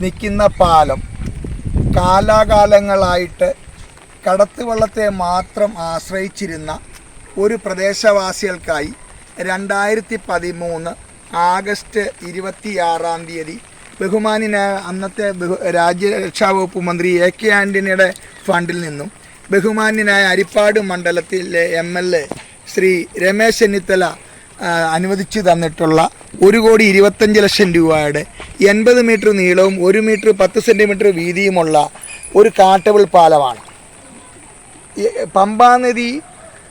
നിൽക്കുന്ന പാലം കാലാകാലങ്ങളായിട്ട് കടത്തുവള്ളത്തെ മാത്രം ആശ്രയിച്ചിരുന്ന ഒരു പ്രദേശവാസികൾക്കായി രണ്ടായിരത്തി പതിമൂന്ന് ആഗസ്റ്റ് ഇരുപത്തിയാറാം തീയതി ബഹുമാനിനായ അന്നത്തെ രാജ്യരക്ഷാ വകുപ്പ് മന്ത്രി എ കെ ആന്റണിയുടെ ഫണ്ടിൽ നിന്നും ബഹുമാന്യനായ അരിപ്പാട് മണ്ഡലത്തിലെ M L A Shri Ramesh Chennithala അനുവദിച്ചു തന്നിട്ടുള്ള ഒരു കോടി ഇരുപത്തഞ്ച് ലക്ഷം രൂപയുടെ എൺപത് മീറ്റർ നീളവും ഒരു മീറ്റർ പത്ത് സെന്റിമീറ്റർ വീതിയുമുള്ള ഒരു കാട്ടബിൾ പാലമാണ്. പമ്പാ നദി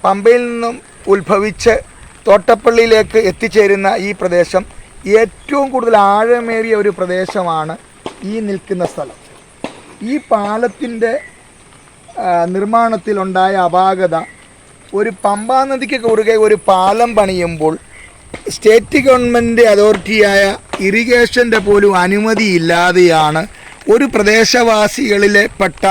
പമ്പയിൽ നിന്നും ഉത്ഭവിച്ച് തോട്ടപ്പള്ളിയിലേക്ക് എത്തിച്ചേരുന്ന ഈ പ്രദേശം ഏറ്റവും കൂടുതൽ ആഴമേറിയ ഒരു പ്രദേശമാണ് ഈ നിൽക്കുന്ന സ്ഥലം. ഈ പാലത്തിന്റെ നിർമ്മാണത്തിലുണ്ടായ അപാകത ഒരു പമ്പാ നദിക്ക് കുറുകെ ഒരു പാലം പണിയുമ്പോൾ സ്റ്റേറ്റ് ഗവൺമെന്റ് അതോറിറ്റിയായ ഇറിഗേഷന്റെ പോലും അനുമതിയില്ലാതെയാണ് ഒരു പ്രദേശവാസികളിലെ പെട്ട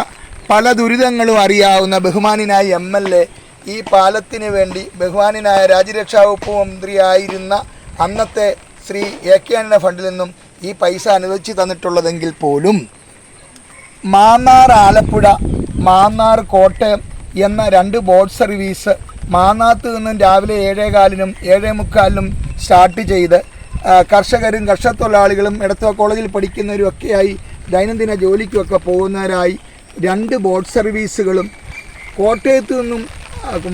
പല ദുരിതങ്ങളും അറിയാവുന്ന ബഹുമാനായ എം എൽ എ ഈ പാലത്തിന് വേണ്ടി ബഹുമാനായ രാജ്യരക്ഷാ വകുപ്പ് മന്ത്രിയായിരുന്ന അന്നത്തെ ശ്രീ എ കെ ആന്റെ ഫണ്ടിൽ നിന്നും ഈ പൈസ അനുവദിച്ചു തന്നിട്ടുള്ളതെങ്കിൽ പോലും മാന്നാർ ആലപ്പുഴ മാന്നാർ കോട്ടയം എന്ന രണ്ട് ബോട്ട് സർവീസ് മാന്നാത്ത് നിന്നും രാവിലെ ഏഴേകാലിനും ഏഴേ മുക്കാലിനും സ്റ്റാർട്ട് ചെയ്ത് കർഷകരും കർഷക തൊഴിലാളികളും ഇടത്തുവ കോളേജിൽ പഠിക്കുന്നവരും ഒക്കെയായി ദൈനംദിന ജോലിക്കുമൊക്കെ പോകുന്നവരായി രണ്ട് ബോട്ട് സർവീസുകളും കോട്ടയത്തു നിന്നും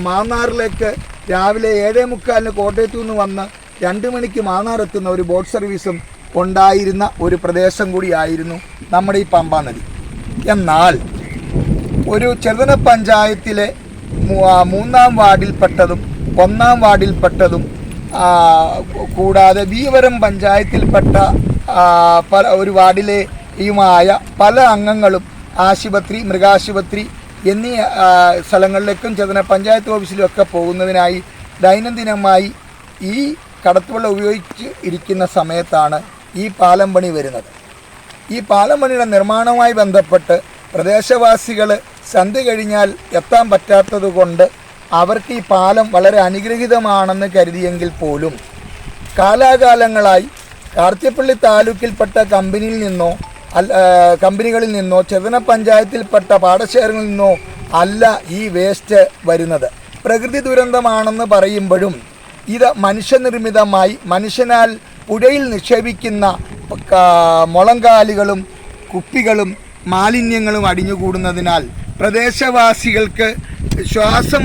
മാന്നാറിലേക്ക് രാവിലെ ഏഴേ മുക്കാലിന് കോട്ടയത്തു നിന്ന് വന്ന് രണ്ട് മണിക്ക് മാന്നാർ എത്തുന്ന ഒരു ബോട്ട് സർവീസും ഉണ്ടായിരുന്ന ഒരു പ്രദേശം കൂടിയായിരുന്നു നമ്മുടെ ഈ പമ്പാ നദി. എന്നാൽ ഒരു ചെറുതന പഞ്ചായത്തിലെ മൂന്നാം വാർഡിൽപ്പെട്ടതും ഒന്നാം വാർഡിൽപ്പെട്ടതും കൂടാതെ വീവരം പഞ്ചായത്തിൽപ്പെട്ട പല ഒരു വാർഡിലെയുമായ പല അംഗങ്ങളും ആശുപത്രി മൃഗാശുപത്രി എന്നീ സ്ഥലങ്ങളിലേക്കും ചെറുതന പഞ്ചായത്ത് ഓഫീസിലും ഒക്കെ പോകുന്നതിനായി ദൈനംദിനമായി ഈ കടത്തുവെള്ളം ഉപയോഗിച്ച് ഇരിക്കുന്ന സമയത്താണ് ഈ പാലം പണി വരുന്നത്. ഈ പാലം പണിയുടെ നിർമ്മാണവുമായി ബന്ധപ്പെട്ട് പ്രദേശവാസികൾ സന്ധ്യ കഴിഞ്ഞാൽ എത്താൻ പറ്റാത്തതുകൊണ്ട് അവർക്ക് ഈ പാലം വളരെ അനുഗ്രഹീതമാണെന്ന് കരുതിയെങ്കിൽ പോലും. കാലാകാലങ്ങളായി കാർത്തിപ്പള്ളി താലൂക്കിൽപ്പെട്ട കമ്പനിയിൽ നിന്നോ കമ്പനികളിൽ നിന്നോ ചെതന പഞ്ചായത്തിൽപ്പെട്ട പാടശേഖരങ്ങളിൽ നിന്നോ അല്ല ഈ വേസ്റ്റ് വരുന്നത്. പ്രകൃതി ദുരന്തമാണെന്ന് പറയുമ്പോഴും ഇത് മനുഷ്യനിർമ്മിതമായി മനുഷ്യനാൽ പുഴയിൽ നിക്ഷേപിക്കുന്ന മുളങ്കാലുകളും കുപ്പികളും മാലിന്യങ്ങളും അടിഞ്ഞുകൂടുന്നതിനാൽ പ്രദേശവാസികൾക്ക് ശ്വാസം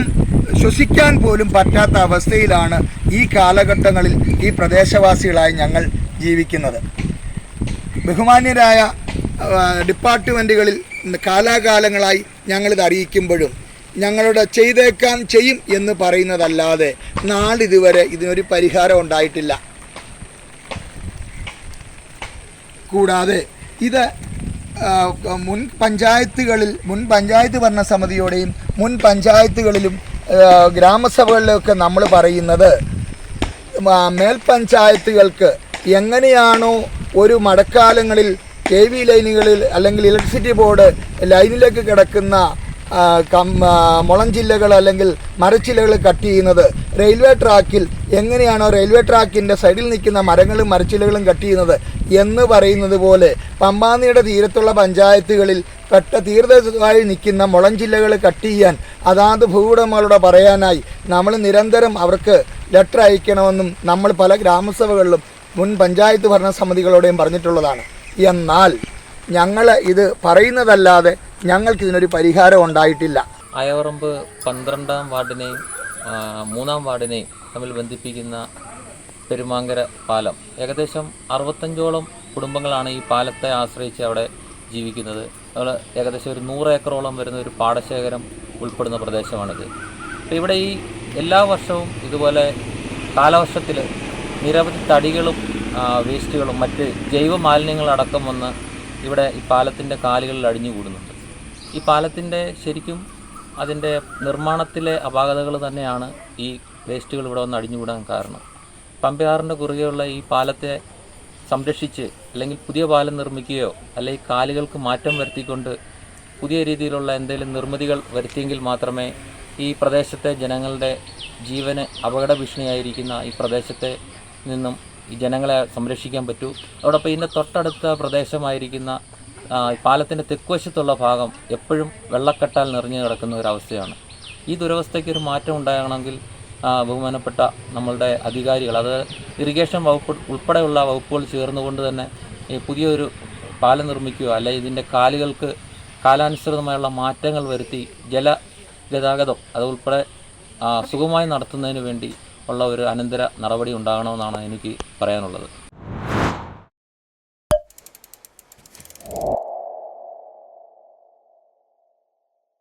ശ്വസിക്കാൻ പോലും പറ്റാത്ത അവസ്ഥയിലാണ് ഈ കാലഘട്ടങ്ങളിൽ ഈ പ്രദേശവാസികളായി ഞങ്ങൾ ജീവിക്കുന്നത്. ബഹുമാന്യരായ ഡിപ്പാർട്ട്മെന്റുകളിൽ കാലാകാലങ്ങളായി ഞങ്ങളിത് അറിയിക്കുമ്പോഴും ഞങ്ങളുടെ ചെയ്തേക്കാൻ ചെയ്യും എന്ന് പറയുന്നതല്ലാതെ നാളിതുവരെ ഇതിനൊരു പരിഹാരം ഉണ്ടായിട്ടില്ല. കൂടാതെ ഇത് മുൻ പഞ്ചായത്തുകളിൽ മുൻ പഞ്ചായത്ത് ഭരണസമിതിയോടെയും മുൻ പഞ്ചായത്തുകളിലും ഗ്രാമസഭകളിലൊക്കെ നമ്മൾ പറയുന്നത് മേൽപഞ്ചായത്തുകൾക്ക് എങ്ങനെയാണോ ഒരു മഴക്കാലങ്ങളിൽ കെ വി ലൈനുകളിൽ അല്ലെങ്കിൽ ഇലക്ട്രിസിറ്റി ബോർഡ് ലൈനിലേക്ക് കിടക്കുന്ന ആ, മുളഞ്ചില്ലകൾ അല്ലെങ്കിൽ മരച്ചില്ലകൾ കട്ട് ചെയ്യുന്നത് റെയിൽവേ ട്രാക്കിൽ എങ്ങനെയാണോ റെയിൽവേ ട്രാക്കിന്റെ സൈഡിൽ നിൽക്കുന്ന മരങ്ങളും മരച്ചില്ലകളും കട്ട് ചെയ്യുന്നത് എന്ന് പറയുന്നത് പോലെ പമ്പാനദിയുടെ തീരത്തുള്ള പഞ്ചായത്തുകളിൽ കട്ട തീർത്ഥമായി നിൽക്കുന്ന മുളഞ്ചില്ലകൾ കട്ട് ചെയ്യാൻ അതാത് ഭൂവുടമകളോട് പറയാനായി നമ്മൾ നിരന്തരം അവർക്ക് ലെറ്റർ അയക്കണമെന്നും നമ്മൾ പല ഗ്രാമസഭകളിലും മുൻ പഞ്ചായത്ത് ഭരണസമിതികളോടെയും പറഞ്ഞിട്ടുള്ളതാണ്. എന്നാൽ ഞങ്ങൾ ഇത് പറയുന്നതല്ലാതെ ഞങ്ങൾക്ക് ഇതിനൊരു പരിഹാരം ഉണ്ടായിട്ടില്ല. അയവറമ്പ് പന്ത്രണ്ടാം വാർഡിനെയും മൂന്നാം വാർഡിനെയും തമ്മിൽ ബന്ധിപ്പിക്കുന്ന പെരുമാങ്കര പാലം. ഏകദേശം അറുപത്തഞ്ചോളം കുടുംബങ്ങളാണ് ഈ പാലത്തെ ആശ്രയിച്ച് അവിടെ ജീവിക്കുന്നത്. നമ്മൾ ഏകദേശം ഒരു നൂറ് ഏക്കറോളം വരുന്ന ഒരു പാടശേഖരം ഉൾപ്പെടുന്ന പ്രദേശമാണിത്. അപ്പോൾ ഇവിടെ ഈ എല്ലാ വർഷവും ഇതുപോലെ കാലവർഷത്തിൽ നിരവധി തടികളും വേസ്റ്റുകളും മറ്റ് ജൈവ മാലിന്യങ്ങളടക്കം വന്ന് ഇവിടെ ഈ പാലത്തിന്റെ കാലുകളിൽ അടിഞ്ഞു കൂടുന്നുണ്ട് ഈ പാലത്തിന്റെ ശരിക്കും അതിന്റെ നിർമ്മാണത്തിലെ അപാകതകൾ തന്നെയാണ് ഈ വേസ്റ്റുകൾ ഇവിടെ വന്ന് അടിഞ്ഞുകൂടാൻ കാരണം. പമ്പയാറിന്റെ കുറുകെയുള്ള ഈ പാലത്തെ സംരക്ഷിച്ച് അല്ലെങ്കിൽ പുതിയ പാലം നിർമ്മിക്കുകയോ അല്ലെങ്കിൽ കാലുകൾക്ക് മാറ്റം വരുത്തിക്കൊണ്ട് പുതിയ രീതിയിലുള്ള എന്തെങ്കിലും നിർമ്മിതികൾ വരുത്തിയെങ്കിൽ മാത്രമേ ഈ പ്രദേശത്തെ ജനങ്ങളുടെ ജീവന് അപകട ഭീഷണിയായിരിക്കുന്ന ഈ പ്രദേശത്തെ നിന്നും ഈ ജനങ്ങളെ സംരക്ഷിക്കാൻ പറ്റൂ. അതോടൊപ്പം ഇതിന്റെ തൊട്ടടുത്ത പ്രദേശമായിരിക്കുന്ന പാലത്തിന്റെ തെക്കുവശത്തുള്ള ഭാഗം എപ്പോഴും വെള്ളക്കെട്ടാൽ നിറഞ്ഞു കിടക്കുന്ന ഒരു ഈ ദുരവസ്ഥയ്ക്ക് ഒരു മാറ്റം ഉണ്ടാകണമെങ്കിൽ ബഹുമാനപ്പെട്ട നമ്മളുടെ അധികാരികൾ അത് ഇറിഗേഷൻ വകുപ്പ് ഉൾപ്പെടെയുള്ള വകുപ്പുകൾ ചേർന്നുകൊണ്ട് തന്നെ ഈ പുതിയൊരു പാലം നിർമ്മിക്കുക അല്ലെ ഇതിന്റെ കാലുകൾക്ക് കാലാനുസൃതമായുള്ള മാറ്റങ്ങൾ വരുത്തി ജല ഗതാഗതം അത് ഉൾപ്പെടെ സുഗമമായി നടത്തുന്നതിന് വേണ്ടി ഉള്ള ഒരു അനന്തര നടപടി ഉണ്ടാകണമെന്നാണ് എനിക്ക് പറയാനുള്ളത്.